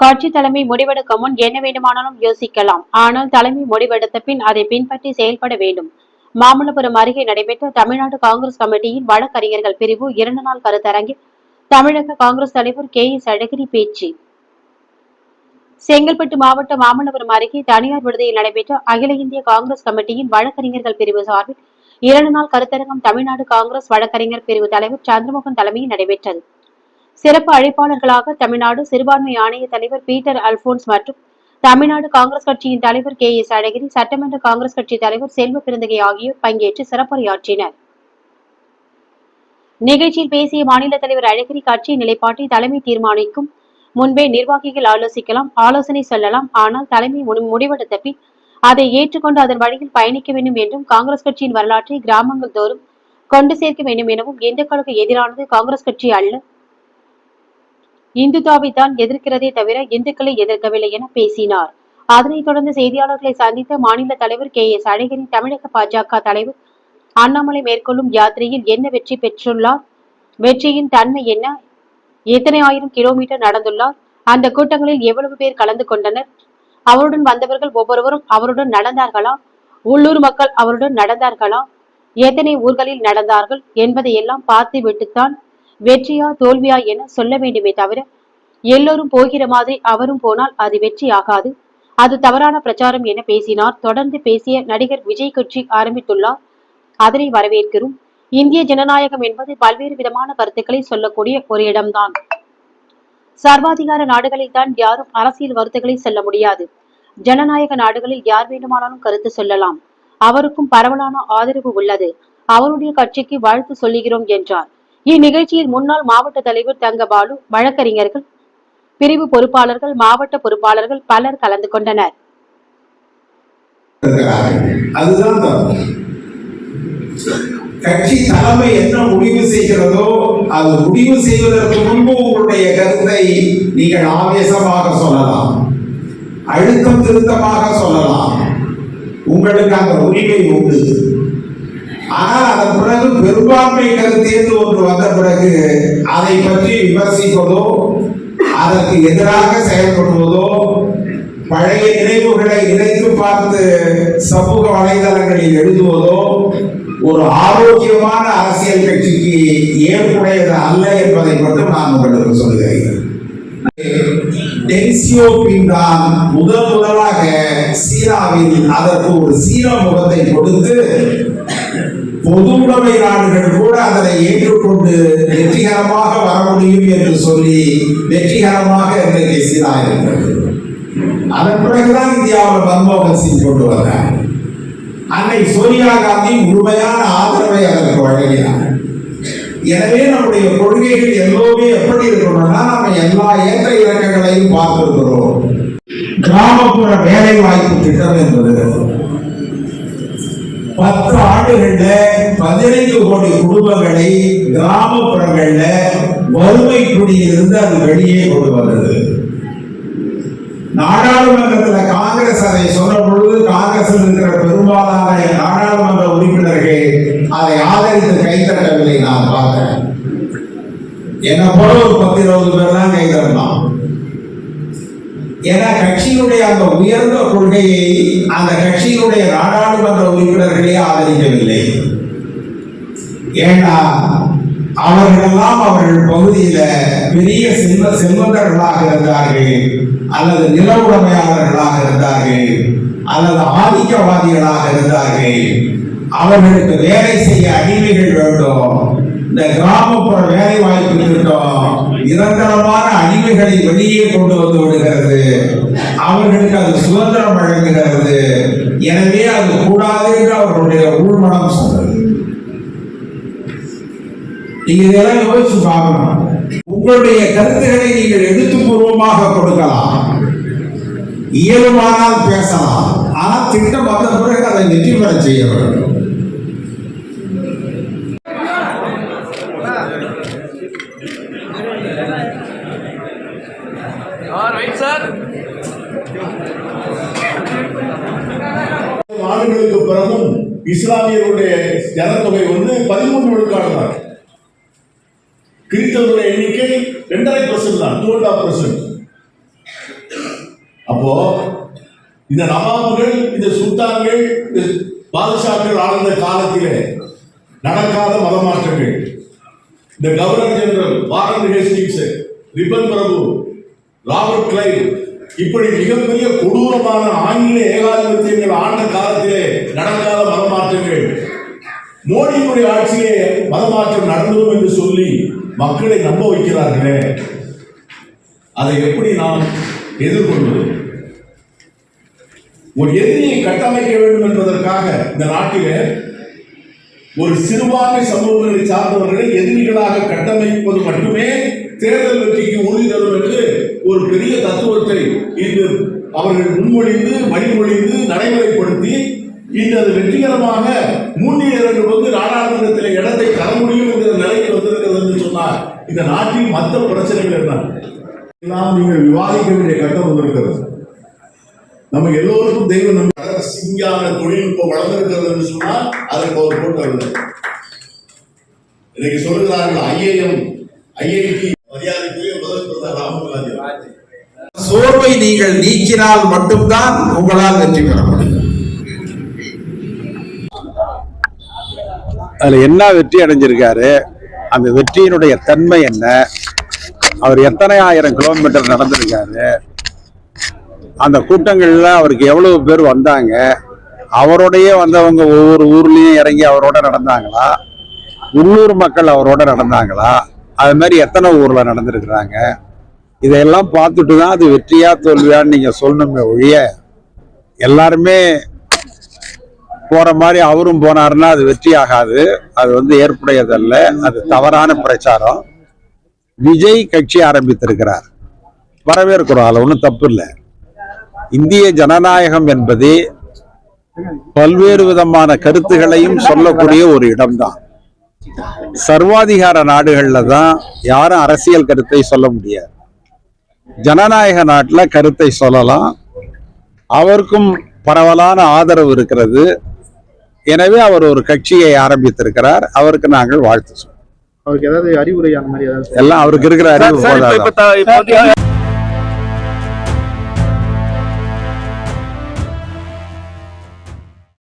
கட்சி தலைமை முடிவெடுக்க முன் என்ன வேண்டுமானாலும் யோசிக்கலாம். ஆனால் தலைமை முடிவெடுத்த பின் அதை பின்பற்றி செயல்பட வேண்டும். மாமல்லபுரம் அருகே நடைபெற்ற தமிழ்நாடு காங்கிரஸ் கமிட்டியின் வழக்கறிஞர்கள் பிரிவு இரண்டு நாள் கருத்தரங்கில் தமிழக காங்கிரஸ் தலைவர் கே எஸ் அழகிரி பேச்சு. செங்கல்பட்டு மாவட்ட மாமல்லபுரம் அருகே தனியார் விடுதியில் நடைபெற்ற அகில இந்திய காங்கிரஸ் கமிட்டியின் வழக்கறிஞர்கள் பிரிவு சார்பில் இரண்டு நாள் கருத்தரங்கம் தமிழ்நாடு காங்கிரஸ் வழக்கறிஞர் பிரிவு தலைவர் சந்திரமோகன் தலைமையில் நடைபெற்றது. சிறப்பு அழைப்பாளர்களாக தமிழ்நாடு சிறுபான்மை ஆணைய தலைவர் பீட்டர் அல்போன்ஸ் மற்றும் தமிழ்நாடு காங்கிரஸ் கட்சியின் தலைவர் கே எஸ் அழகிரி சட்டமன்ற காங்கிரஸ் கட்சி தலைவர் செல்வ பிறந்தகை ஆகியோர் பங்கேற்று சிறப்புரையாற்றினர். நிகழ்ச்சியில் பேசிய மாநில தலைவர் அழகிரி கட்சி நிலைப்பாட்டை தலைமை தீர்மானிக்கும் முன்பே நிர்வாகிகள் ஆலோசிக்கலாம் ஆலோசனை சொல்லலாம். ஆனால் தலைமை முடிவெடுத்த பின் அதை ஏற்றுக்கொண்டு அதன் வழியில் பயணிக்க வேண்டும் என்றும் காங்கிரஸ் கட்சியின் வரலாற்றை கிராமங்கள் தோறும் கொண்டு சேர்க்க வேண்டும் எனவும் எந்த இந்துக்களுக்கு எதிரானது காங்கிரஸ் கட்சி அல்ல இந்துதாவை தான் எதிர்க்கிறதே தவிர இந்துக்களை எதிர்க்கவில்லை என பேசினார். அதனைத் தொடர்ந்து செய்தியாளர்களை சந்தித்த மாநில தலைவர் கே. எஸ். அழகிரி தமிழக பாஜக தலைவர் அண்ணாமலை மேற்கொள்ளும் யாத்திரையில் என்ன வெற்றி பெற்றுள்ளார்? வெற்றியின் தன்மை என்ன? எத்தனை ஆயிரம் கிலோமீட்டர் நடந்துள்ளார்? அந்த கூட்டங்களில் எவ்வளவு பேர் கலந்து கொண்டனர்? அவருடன் வந்தவர்கள் ஒவ்வொருவரும் அவருடன் நடந்தார்களா? உள்ளூர் மக்கள் அவருடன் நடந்தார்களா? எத்தனை ஊர்களில் நடந்தார்கள்? என்பதையெல்லாம் பார்த்து விட்டுத்தான் வெற்றியா தோல்வியா என சொல்ல வேண்டுமே தவிர எல்லோரும் போகிற மாதிரி அவரும் போனால் அது வெற்றி ஆகாது. அது தவறான பிரச்சாரம் என பேசினார். தொடர்ந்து பேசிய நடிகர் விஜய் கட்சி ஆரம்பித்துள்ளார். அதனை வரவேற்கிறோம். இந்திய ஜனநாயகம் என்பது பல்வேறு விதமான கருத்துக்களை சொல்லக்கூடிய ஒரு இடம்தான். சர்வாதிகார நாடுகளில் தான் யாரும் அரசியல் கருத்துக்களை சொல்ல முடியாது. ஜனநாயக நாடுகளில் யார் வேண்டுமானாலும் கருத்து சொல்லலாம். அவருக்கும் பரவலான ஆதரவு உள்ளது. அவருடைய கட்சிக்கு வாழ்த்து சொல்லுகிறோம் என்றார். இந்நிகழ்ச்சியில் முன்னாள் மாவட்ட தலைவர் தங்கபாலு வழக்கறிஞர்கள் பிரிவு பொறுப்பாளர்கள் மாவட்ட பொறுப்பாளர்கள் பலர் கலந்து கொண்டனர். கட்சி தலைமை என்ன முடிவு செய்கிறதோ அது முடிவு செய்வதற்கு முன்பு உங்களுடைய கருத்தை நீங்கள் ஆவேசமாக சொல்லலாம். அழுத்தம் திருத்தமாக சொல்லலாம். உங்களுக்கு அந்த உரிமை உண்டு. ஆனால் அதன் பிறகு பெரும்பான்மை கருத்து என்று ஒன்று வந்த பிறகு அதை பற்றி விமர்சிப்பதோ அதற்கு எதிராக செயல்படுவதோ பழைய நினைவுகளை இணைத்து பார்த்து சமூக வலைதளங்களில் எழுதுவதோ ஒரு ஆரோக்கியமான அரசியல் கட்சிக்கு ஏற்புடையது அல்ல என்பதை மட்டும் நான் உங்களுக்கு சொல்கிறேன். டென்சியோ தான் முதல் முதலாக சீனாவில் அதற்கு ஒரு சீன முகத்தை கொடுத்து பொது உடைமை நாடுகள் கூட அதனை ஏற்றுக்கொண்டு வெற்றிகரமாக வர முடியும் என்று சொல்லி வெற்றிகரமாக இன்றைக்கு சீனா இருக்கிறது அதன் பிறகுதான் இந்தியாவில் மன்மோகன் சிங் கொண்டு வந்தார். அன்னை சோனியா காந்தி முழுமையான ஆதரவை அதற்கு வழங்கினார். எனவே நம்முடைய கொள்கைகள் எல்லோருமே எப்படி இருக்கணும்னா நம்ம எல்லா ஏற்ற இறக்கங்களையும் பார்த்திருக்கிறோம். கிராமப்புற வேலை வாய்ப்பு திட்டம் என்பது பத்து ஆண்டுகள்ல பதினைந்து கோடி குடும்பங்களை கிராமப்புறங்கள்ல வறுமை குடியிலிருந்து அது வெளியே கொண்டு வந்தது. நாடாளுமன்றத்தில் காங்கிரஸ் அதை சொன்ன பொழுது காங்கிரஸில் இருக்கிற பெரும்பாலான நாடாளுமன்ற உறுப்பினர்கள் அதை ஆதரித்து கைத்தட்டவில்லை நான் பார்த்தேன். என்ன போல ஒரு பத்து இருபது பேர் தான் கைத்தட்டினான் ஏன்னா கட்சியினுடைய அந்த உயர்ந்த கொள்கையை அந்த கட்சியினுடைய நாடாளுமன்ற உறுப்பினர்களே ஆதரிக்கவில்லை. ஏன்னா அவர்களெல்லாம் அவர்கள் பகுதியில பெரிய செல்வ செல்வந்தர்களாக இருந்தார்கள் அல்லது நில உடைமையாளர்களாக இருந்தார்கள் அல்லது ஆதிக்கவாதிகளாக இருந்தார்கள். அவர்களுக்கு வேலை செய்ய அடிமைகள் வேண்டும். இந்த கிராமப்புற வேலை வாய்ப்பு திட்டம் நிரந்தரமான அடிமைகளை வெளியே கொண்டு வந்து விடுகிறது. அவர்களுக்கு அது சுதந்திரம் வழங்குகிறது. எனவே அது கூடாது என்று அவர்களுடைய உள்மனம் சொன்னது நீங்க இதெல்லாம் யோசிச்சு பார்க்கணும். உங்களுடைய கருத்துக்களை நீங்கள் எழுத்துப்பூர்வமாக கொடுக்கலாம். இயலுமானால் பேசலாம். ஆனால் திட்டம் வந்த பிறகு அதை வெற்றி பெற செய்ய வேண்டும். இஸ்லாமியருடைய ஜனத்தொகை வந்து பதிமூன்று விழுக்காடு தான் கிறிஸ்தவருடைய எண்ணிக்கை ரெண்டரை பர்சன்ட் தான் டூ அண்ட் ஆஃப் பர்சன்ட் அப்போ இந்த நவாபுகள் இந்த சுல்தான்கள் இந்த பாதுஷாக்கள் ஆழ்ந்த காலத்திலே நடக்காத மதமாற்றங்கள். இந்த governor general Warren Hastings Ripon பிரபு ராபர்ட் கிளைவ் இப்படி மிகப்பெரிய கொடூரமான ஆங்கில ஏகாதிபத்தியங்கள் ஆண்ட காலத்திலே நடக்காத மதமாற்றங்கள். மோடியினுடைய ஆட்சியிலே மதமாற்றம் நடந்துடும் என்று சொல்லி மக்களை நம்ப வைக்கிறார்களே. அதை எப்படி நாம் எதிர்கொள்வது? ஒரு எதிரியை கட்டமைக்க வேண்டும் என்பதற்காக இந்த நாட்டிலே ஒரு சிறுபான்மை சமூகங்களை சார்ந்தவர்களை எதிரிகளாக கட்டமைப்பது மட்டுமே தேர்தல் வெற்றிக்கு உறுதி தரும் என்று ஒரு பெரிய தத்துவத்தை இன்று அவர்கள் முன்மொழிந்து வழிமொழிந்து நடைமுறைப்படுத்தி இன்று அது வெற்றிகரமாக மூன்றில் வந்து நாடாளுமன்றத்தில் இடத்தை தர முடியும் என்கிற நிலைக்கு வந்திருக்கிறது என்று சொன்னார் இந்த நாட்டில் மற்ற பிரச்சனைகள் என்ன? எல்லாம் நீங்கள் விவாதிக்க வேண்டிய கட்டம் வந்திருக்கிறது. நம்ம எல்லோருக்கும் தெய்வம் நம்ம சிங்கான தொழில்நுட்பம் வளர்ந்திருக்கிறது என்று சொன்னால் அதற்கு ஒரு போட்டு வருது இன்னைக்கு சொல்லுகிறார்கள் ஐஏஎம் ஐஐடி மரியாதைக்குரிய சோர்வை நீங்கள் நீக்கினால் மட்டும்தான் உங்களால் வெற்றி பெற முடியும். அதுல என்ன வெற்றி அடைஞ்சிருக்காரு? அந்த வெற்றியினுடைய தன்மை என்ன? அவர் எத்தனை ஆயிரம் கிலோமீட்டர் நடந்திருக்காரு? அந்த கூட்டங்கள்ல அவருக்கு எவ்வளவு பேர் வந்தாங்க? அவரோடையே வந்தவங்க ஒவ்வொரு ஊர்லயும் இறங்கி அவரோட நடந்தாங்களா? உள்ளூர் மக்கள் அவரோட நடந்தாங்களா? அது மாதிரி எத்தனை ஊர்ல நடந்திருக்கிறாங்க? இதையெல்லாம் பார்த்துட்டு தான் அது வெற்றியா தோல்வியான்னு நீங்க சொல்லணுமே ஒழிய எல்லாருமே போற மாதிரி அவரும் போனாருன்னா அது வெற்றி ஆகாது. அது வந்து ஏற்புடையதல்ல. அது தவறான பிரச்சாரம். விஜய் கட்சி ஆரம்பித்திருக்கிறார். வரவேற்கிறோம் அதில் ஒன்றும் தப்பு இல்லை இந்திய ஜனநாயகம் என்பது பல்வேறு விதமான கருத்துகளையும் சொல்லக்கூடிய ஒரு இடம்தான். சர்வாதிகார நாடுகளில் தான் யாரும் அரசியல் கருத்தை சொல்ல முடியாது. ஜனநாயக நாட்டுல கருத்தை சொல்லலாம். அவருக்கும் பரவலான ஆதரவு இருக்கிறது. எனவே அவர் ஒரு கட்சியை ஆரம்பித்திருக்கிறார். அவருக்கு நாங்கள் வாழ்த்து சொல்றோம். அவருக்கு ஏதாவது அறிவுரை அந்த மாதிரி எல்லாம் அவருக்கு இருக்கிற அறிவு